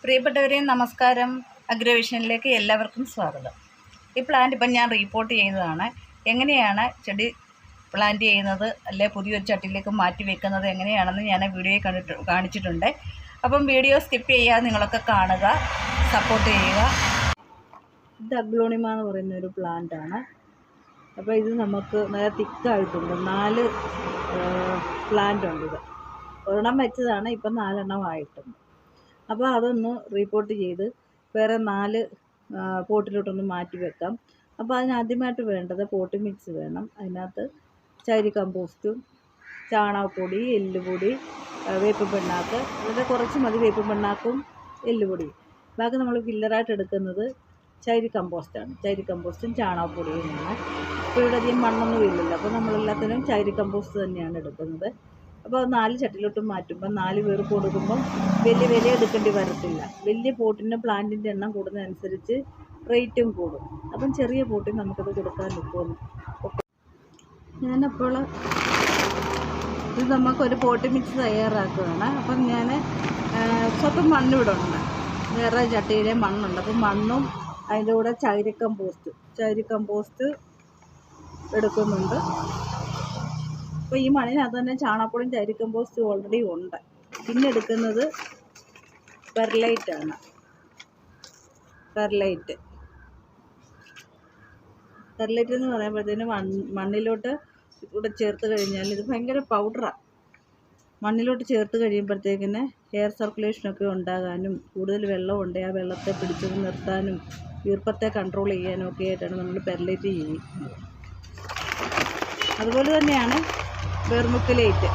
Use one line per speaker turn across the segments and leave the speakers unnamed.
പ്രിയപ്പെട്ടവരെ നമസ്കാരം. അഗ്രവിഷനിലേക്ക് എല്ലാവർക്കും സ്വാഗതം. ഈ പ്ലാന്റ് ഇപ്പം ഞാൻ റീപ്പോർട്ട് ചെയ്യുന്നതാണ്. എങ്ങനെയാണ് ചെടി പ്ലാന്റ് ചെയ്യുന്നത്? അല്ലെ പുതിയൊരു ചട്ടിയിലേക്ക് മാറ്റി വെക്കുന്നത് എങ്ങനെയാണെന്ന് ഞാൻ വീഡിയോയിൽ കണ്ടിട്ട് കാണിച്ചിട്ടുണ്ട്. അപ്പം വീഡിയോ സ്കിപ്പ് ചെയ്യാതെ നിങ്ങളൊക്കെ കാണുക സപ്പോർട്ട് ചെയ്യുക. ഇത് അഗ്ലോണിമ എന്ന് പറയുന്ന ഒരു പ്ലാന്റ് ആണ്. അപ്പോൾ ഇത് നമുക്ക് നല്ല തിക്കായിട്ടുണ്ട്. നാല് പ്ലാന്റ് ഉണ്ട് ഇത്. ഒരെണ്ണം വെച്ചതാണ് ഇപ്പം നാലെണ്ണം ആയിട്ടുണ്ട്. അപ്പോൾ അതൊന്ന് റിപ്പോർട്ട് ചെയ്ത് വേറെ നാല് പോട്ടിലോട്ടൊന്ന് മാറ്റി വെക്കാം. അപ്പോൾ അതിന് ആദ്യമായിട്ട് വേണ്ടത് പോട്ട് മിക്സ് വേണം. അതിനകത്ത് ചരി കമ്പോസ്റ്റും ചാണകപ്പൊടി എല്ലുപൊടി വേപ്പ് പിണ്ണാക്ക് അതിന്റെ കുറച്ച് മതി വേപ്പ് പിണ്ണാക്കും എല്ലുപൊടി. ബാക്കി നമ്മൾ ഫില്ലറായിട്ട് എടുക്കുന്നത് ചൈരി കമ്പോസ്റ്റാണ് ചൈരി കമ്പോസ്റ്റും ചാണകപ്പൊടിയുമാണ് ഇപ്പോൾ ഇവിടെ അധികം മണ്ണൊന്നും ഇല്ലല്ലോ. അപ്പോൾ നമ്മളെല്ലാത്തിനും ചൈരി കമ്പോസ്റ്റ് തന്നെയാണ് എടുക്കുന്നത്. അപ്പോൾ നാല് ചട്ടിലോട്ടും മാറ്റുമ്പോൾ നാല് പേർ കൊടുക്കുമ്പോൾ വലിയ വില എടുക്കേണ്ടി വരത്തില്ല. വലിയ പോട്ടിന്റെ പ്ലാന്റിന്റെ എണ്ണം കൂടുന്നതനുസരിച്ച് റേറ്റും കൂടും. അപ്പം ചെറിയ പോട്ടിൽ നമുക്കത് കൊടുക്കാൻ നിൽക്കുമെന്ന് ഞാനപ്പോൾ ഇത് നമുക്കൊരു പോട്ടി മിക്സ് തയ്യാറാക്കുകയാണ്. അപ്പം ഞാൻ സ്വന്തം മണ്ണ് ഇവിടെ ഉണ്ട്. വേറെ ചട്ടിയിലെ മണ്ണുണ്ട്. അപ്പം മണ്ണും അതിന്റെ കൂടെ ചകിരി കമ്പോസ്റ്റ് ചകിരി എടുക്കുന്നുണ്ട്. അപ്പോൾ ഈ മണ്ണിനകത്ത് തന്നെ ചാണകപ്പൊടിയും ചകിരി കമ്പോസ്റ്റും ഓൾറെഡി ഉണ്ട്. പിന്നെ എടുക്കുന്നത് പെർലൈറ്റ് ആണ്. പെർലൈറ്റ് പെർലൈറ്റ് എന്ന് പറയുമ്പോഴത്തേന് മണ്ണിലോട്ട് കൂടെ ചേർത്ത് കഴിഞ്ഞാൽ ഇത് ഭയങ്കര പൗഡറാണ് മണ്ണിലോട്ട് ചേർത്ത് കഴിയുമ്പോഴത്തേക്കിന് എയർ സർക്കുലേഷനൊക്കെ ഉണ്ടാകാനും കൂടുതൽ വെള്ളം ഉണ്ടെങ്കിൽ ആ വെള്ളത്തെ പിടിച്ചു നിർത്താനും ഈർപ്പത്തെ കൺട്രോൾ ചെയ്യാനും ഒക്കെ ആയിട്ടാണ് നമ്മൾ പെർലൈറ്റ് ചെയ്യുന്നത്. അതുപോലെ തന്നെയാണ് വെർമുക്കുലേറ്റ്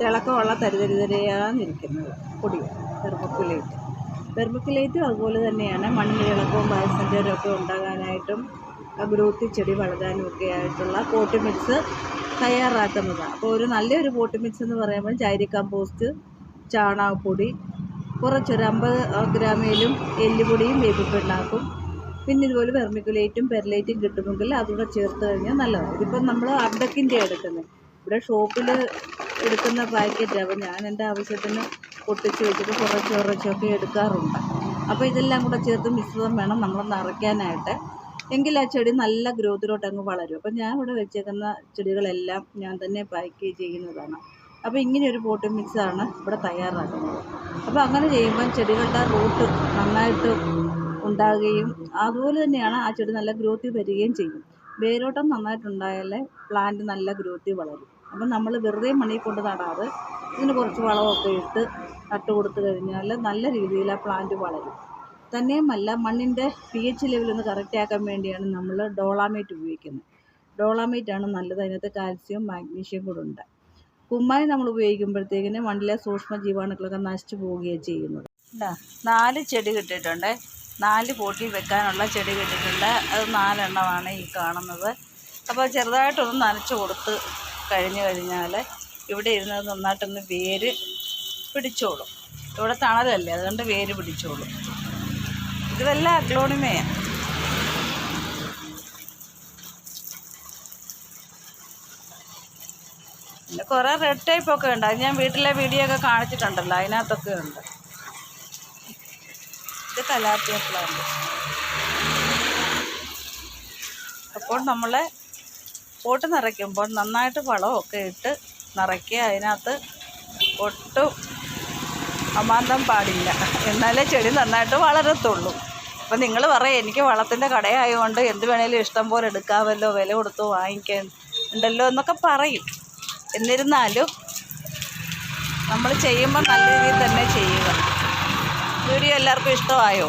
തിളക്കമുള്ള തരിതരിതരയാന്നിരിക്കുന്നത് പൊടി വെർമുക്കുലേറ്റ് വെർമുക്കുലേറ്റും അതുപോലെ തന്നെയാണ് മണ്ണിന് ഇളക്കവും പായസഞ്ചാരമൊക്കെ ഉണ്ടാകാനായിട്ടും ഗ്രോത്തി ചെടി വളരാനും ഒക്കെ ആയിട്ടുള്ള പോട്ടി മിക്സ് തയ്യാറാക്കുന്നതാണ്. അപ്പോൾ ഒരു നല്ലൊരു പോട്ടി മിക്സ് എന്ന് പറയുമ്പോൾ ചാരി കമ്പോസ്റ്റ് ചാണകപ്പൊടി കുറച്ചൊരു അമ്പത് ഗ്രാമേലും എല്ലുപൊടിയും വേപ്പിപ്പിണ്ണാക്കും പിന്നെ ഇതുപോലെ വെർമിക്കുലേറ്റും പെർലേറ്റും കിട്ടുമെങ്കിൽ അതുകൂടെ ചേർത്ത് കഴിഞ്ഞാൽ നല്ലതാണ്. ഇതിപ്പം നമ്മൾ അർഡക്കിന്റെ എടുക്കുന്നത് ഇവിടെ ഷോപ്പിൽ എടുക്കുന്ന പാക്കറ്റ് അപ്പോൾ ഞാൻ എന്റെ ആവശ്യത്തിന് പൊട്ടിച്ച് വെച്ചിട്ട് കുറച്ച് കുറച്ചൊക്കെ എടുക്കാറുണ്ട്. അപ്പോൾ ഇതെല്ലാം കൂടെ ചേർത്ത് മിശ്രിതം വേണം നമ്മൾ നിറയ്ക്കാനായിട്ട്. എങ്കിൽ ആ ചെടി നല്ല ഗ്രോത്തിലോട്ട് അങ്ങ് വളരും. അപ്പോൾ ഞാൻ ഇവിടെ വെച്ചേക്കുന്ന ചെടികളെല്ലാം ഞാൻ തന്നെ പാക്ക് ചെയ്യുന്നതാണ്. അപ്പോൾ ഇങ്ങനെ ഒരു പോട്ട് മിക്സാണ് ഇവിടെ തയ്യാറാക്കുന്നത്. അപ്പോൾ അങ്ങനെ ചെയ്യുമ്പം ചെടികളുടെ റൂട്ട് നന്നായിട്ട് ഉണ്ടാകുകയും അതുപോലെ തന്നെയാണ് ആ ചെടി നല്ല ഗ്രോത്തിൽ വരികയും ചെയ്യും. വേരോട്ടം നന്നായിട്ടുണ്ടായാലേ പ്ലാന്റ് നല്ല ഗ്രോത്തിൽ വളരും. അപ്പം നമ്മൾ വെറുതെ മണ്ണിൽ കൊണ്ട് നടാതെ ഇതിന് കുറച്ച് വളമൊക്കെ ഇട്ട് നട്ട് കൊടുത്തു കഴിഞ്ഞാൽ നല്ല രീതിയിൽ ആ പ്ലാന്റ് വളരും. തന്നെയുമല്ല മണ്ണിന്റെ പി എച്ച് ലെവൽ ഒന്ന് കറക്റ്റ് ആക്കാൻ വേണ്ടിയാണ് നമ്മൾ ഡോളാമേറ്റ് ഉപയോഗിക്കുന്നത്. ഡോളാമേറ്റ് ആണ് നല്ലത്. അതിനകത്ത് കാൽസ്യം മാഗ്നീഷ്യം കൂടെ ഉണ്ട്. കുമ്മായി നമ്മൾ ഉപയോഗിക്കുമ്പോഴത്തേക്കിന് മണ്ണിലെ സൂക്ഷ്മ ജീവാണുക്കളൊക്കെ നശിച്ചു പോവുകയാണ് ചെയ്യുന്നത്. നാല് ചെടി കിട്ടിയിട്ടുണ്ട്. നാല് പോട്ടിൽ വെക്കാനുള്ള ചെടി കിട്ടിയിട്ടുണ്ട്. അത് നാലെണ്ണമാണ് ഈ കാണുന്നത്. അപ്പോൾ ചെറുതായിട്ടൊന്ന് നനച്ച് കൊടുത്ത് കഴിഞ്ഞു കഴിഞ്ഞാൽ ഇവിടെ ഇരുന്നത് നന്നായിട്ടൊന്ന് വേര് പിടിച്ചോളും. ഇവിടെ തണലല്ലേ അതുകൊണ്ട് വേര് പിടിച്ചോളും. ഇതെല്ലാം അഗ്ലോണിമയാണ് പിന്നെ കുറേ റെഡ് ടൈപ്പൊക്കെ ഉണ്ട്. അത് ഞാൻ വീട്ടിലെ വീഡിയോ ഒക്കെ കാണിച്ചിട്ടുണ്ടല്ലോ അതിനകത്തൊക്കെ ഉണ്ട്. ഇത് കലാത്തിയ പ്ലാന്റ് അപ്പോൾ നമ്മൾ പോട്ട് നിറയ്ക്കുമ്പോൾ നന്നായിട്ട് വളമൊക്കെ ഇട്ട് നിറയ്ക്കുക. അതിനകത്ത് ഒട്ടും അമാന്തം പാടില്ല. എന്നാലേ ചെടി നന്നായിട്ട് വളരത്തുള്ളൂ. അപ്പം നിങ്ങൾ പറയാം എനിക്ക് വളത്തിന്റെ കടയായതുകൊണ്ട് എന്ത് വേണേലും ഇഷ്ടം പോലെ എടുക്കാമല്ലോ വില കൊടുത്ത് വാങ്ങിക്കാൻ ഉണ്ടല്ലോ എന്നൊക്കെ പറയും. എന്നിരുന്നാലും നമ്മൾ ചെയ്യുമ്പോൾ നല്ല രീതിയിൽ തന്നെ ചെയ്യുക. വീഡിയോ എല്ലാവർക്കും ഇഷ്ടമായോ?